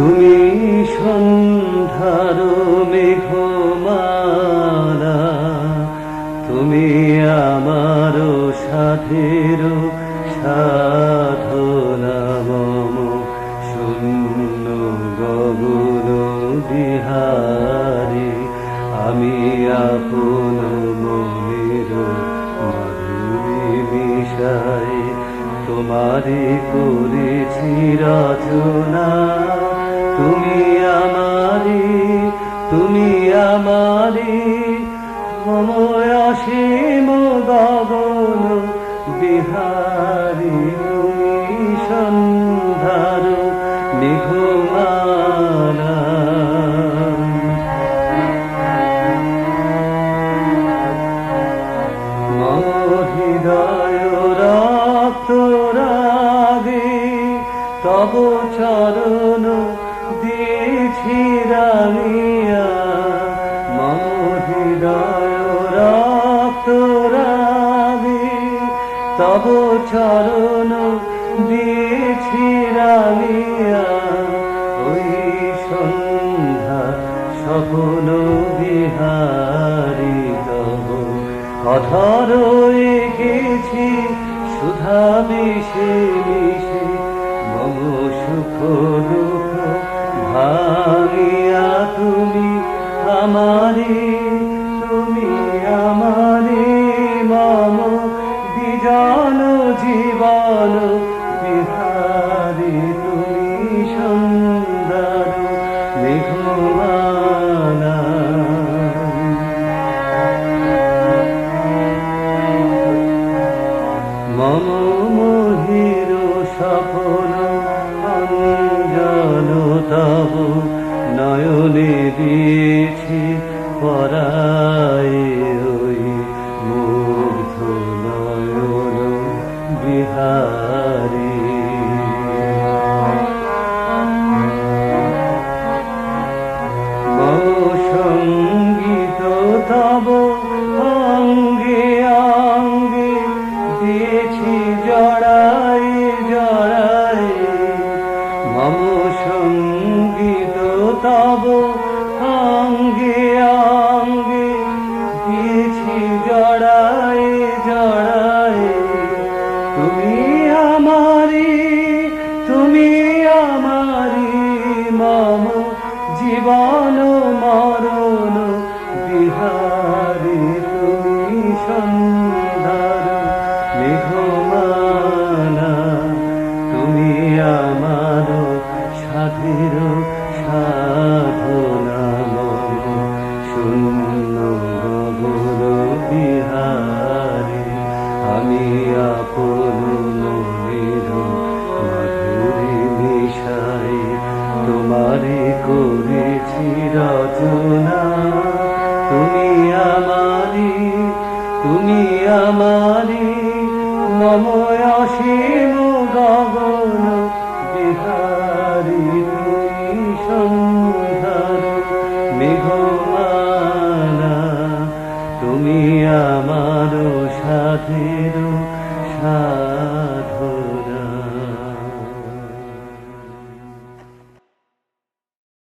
তুমি সন্ধ্যার মেঘমালা, তুমি আমার সাথের সাধনা, মম শূন্য গগন বিহারি, আমি আপন মনের মাধুরী মিশাই তোমারে করেছি রচনা। তুমি আমারি তুমি আমারি সময় অসীম গগন বিহারি তুমি রক্ত রাগে তব চরণ তব চরণ দিয়েছি ওই সন্ধ্যা স্বপ্ন বিহারি তব। অধর গেছি সুধা মিশে মিশে, মম সুখ তুমি সুন্দর আমি আপন মনের মাধুরী মিশাই তোমারে করেছি রচনা তুমি আমারি তুমি আমারি নম অসীম